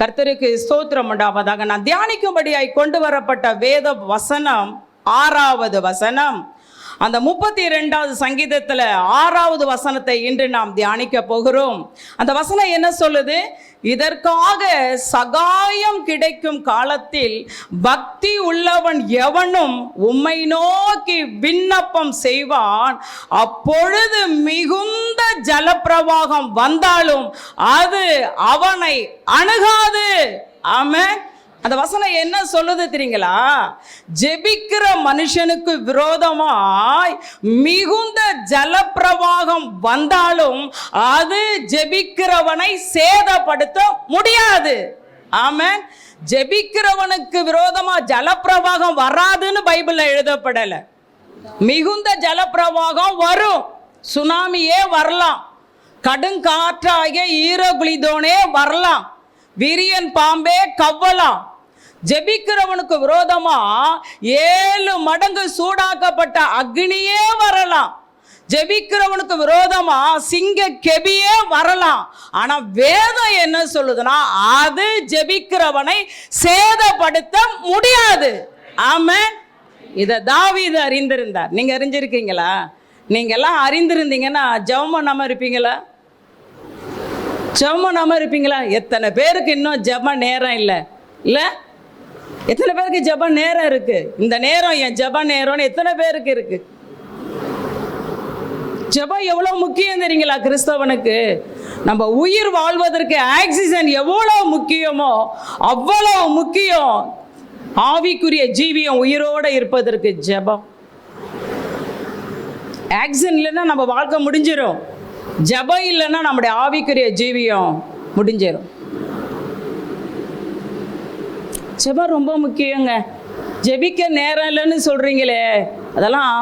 கர்த்தருக்கு ஸ்தோத்திரம் உண்டாவதாக. நான் தியானிக்கும்படியாய் கொண்டு வரப்பட்ட வேத வசனம் ஆறாவது வசனம். அந்த முப்பத்தி ரெண்டாவது சங்கீதத்தில் ஆறாவது வசனத்தை இன்று நாம் தியானிக்க போகிறோம். அந்த வசனம் என்ன சொல்லுது? இதற்காக சகாயம் கிடைக்கும் காலத்தில் பக்தி உள்ளவன் எவனும் உம்மை நோக்கி விண்ணப்பம் செய்வான். அப்பொழுது மிகுந்த ஜலப்பிரவாகம் வந்தாலும் அது அவனை அணுகாது. ஆமாம் அந்த வசனம் என்ன சொல்லுது தெரியுங்களா? ஜெபிக்கிற மனுஷனுக்கு விரோதமாய் மிகுந்த ஜலப்பிரவாகம் வந்தாலும் அது ஜெபிக்கிறவனை சேதப்படுத்த முடியாது. ஆமன். ஜெபிக்கிறவனுக்கு விரோதமா ஜலப்பிரவாகம் வராதுன்னு பைபிள்ல எழுதப்படல. மிகுந்த ஜலப்பிரவாகம் வரும். சுனாமியே வரலாம். கடுங்காற்றாகிய ஈரகுளிதோனே வரலாம். விரியன் பாம்பே கவ்வலாம். ஜெபிக்கிறவனுக்கு விரோதமா ஏழு மடங்கு சூடாக்கப்பட்ட அக்னியே வரலாம். ஜெபிக்கிறவனுக்கு விரோதமா சிங்க கெபியே வரலாம். ஆனா வேதம் என்ன சொல்லுதுன்னா அது ஜெபிக்கிறவனை சேதப்படுத்த முடியாது. ஆம இதை தாவீது அறிந்திருந்தார். நீங்க அறிஞ்சிருக்கீங்களா? நீங்க எல்லாம் அறிந்திருந்தீங்கன்னா ஜெபம் பண்ணாம இருப்பீங்களா? ஜெபம் பண்ணாம இருப்பீங்களா? எத்தனை பேருக்கு இன்னும் ஜெப நேரம் இல்லை. இல்லை? எத்தனை பேருக்கு ஜப நேரம் இருக்கு? இந்த நேரம் என் ஜப நேரம்னு எத்தனை பேருக்கு இருக்கு? ஜெபம் எவ்வளோ முக்கியம் தெரியுங்களா கிறிஸ்தவனுக்கு? நம்ம உயிர் வாழ்வதற்கு ஆக்சிஜன் எவ்வளோ முக்கியமோ அவ்வளோ முக்கியம். ஆவிக்குரிய ஜீவியம் உயிரோட இருப்பதற்கு ஜெபம். ஆக்சிஜன் இல்லைன்னா நம்ம வாழ்க்கை முடிஞ்சிடும் ஜெபம் இல்லைன்னா நம்முடைய ஆவிக்குரிய ஜீவியம் முடிஞ்சிடும் ஜெபம் ரொம்ப முக்கியங்க. ஜெபிக்க நேரம் இல்லைன்னு சொல்கிறீங்களே அதெல்லாம்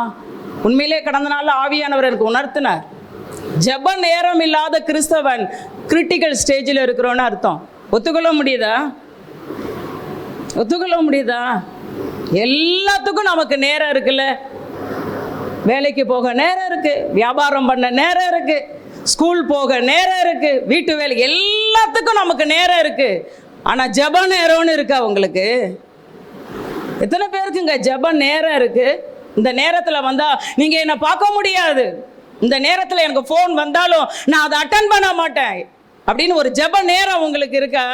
உண்மையிலே கடந்த நாள் ஆவியானவர் எனக்கு உணர்த்தினார். ஜப நேரம் இல்லாத கிறிஸ்தவன் கிரிட்டிக்கல் ஸ்டேஜில் இருக்கிறோன்னு அர்த்தம். ஒத்துக்கொள்ள முடியுதா? ஒத்துக்கொள்ள முடியுதா? எல்லாத்துக்கும் நமக்கு நேரம் இருக்குல்ல. வேலைக்கு போக நேரம் இருக்குது வியாபாரம் பண்ண நேரம் இருக்குது ஸ்கூல் போக நேரம் இருக்குது வீட்டு வேலை எல்லாத்துக்கும் நமக்கு நேரம் இருக்குது ஆனால் ஜெப நேரம்னு இருக்கா உங்களுக்கு? எத்தனை பேருக்குங்க ஜெப நேரம் இருக்குது இந்த நேரத்தில் வந்தால் நீங்கள் என்னை பார்க்க முடியாது. இந்த நேரத்தில் எனக்கு ஃபோன் வந்தாலும் நான் அதை அட்டன் பண்ண மாட்டேன். அப்படின்னு ஒரு ஜெப நேரம் உங்களுக்கு இருக்கா?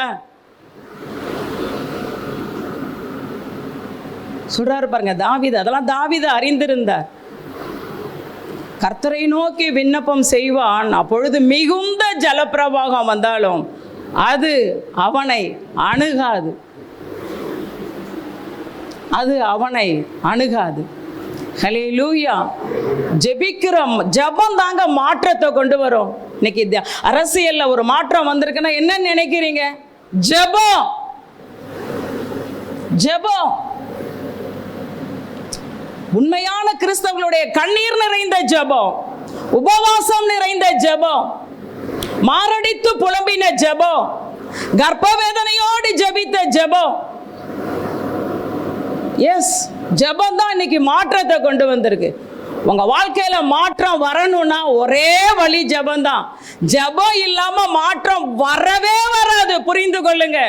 சொல்றாரு பாருங்க தாவிதா அதெல்லாம் தாவிதா அறிந்திருந்தார். கர்த்தரை நோக்கி விண்ணப்பம் செய்வான். அப்பொழுது மிகுந்த ஜலப்பிரவாகம் வந்தாலும் அது அவனை அணுகாது. அது அவனை அணுகாது. ஹலே லூயா ஜெபிக்கிற ஜபம் தாங்க மாற்றத்தை கொண்டு வரும். இன்னைக்கு இந்த அரசியல்ல ஒரு மாற்றம் வந்திருக்குன்னா என்ன நினைக்கிறீங்க? ஜெபம். ஜெபம். உண்மையான கிறிஸ்தவர்களுடைய கண்ணீர் நிறைந்த ஜெபம். உபவாசம் நிறைந்த ஜெபம். மாரடித்து புலம்பின ஜெபம் கர்ப்ப வேதனையோடு ஜெபித்த ஜெபம் எஸ் ஜெபம் தான் இன்னைக்கு மாற்றத்தை கொண்டு வந்திருக்கு. உங்க வாழ்க்கையில மாற்றம் வரணும்னா ஒரே வழி ஜெபம் தான் ஜெபம் இல்லாம மாற்றம் வரவே வராது. புரிந்து கொள்ளுங்க.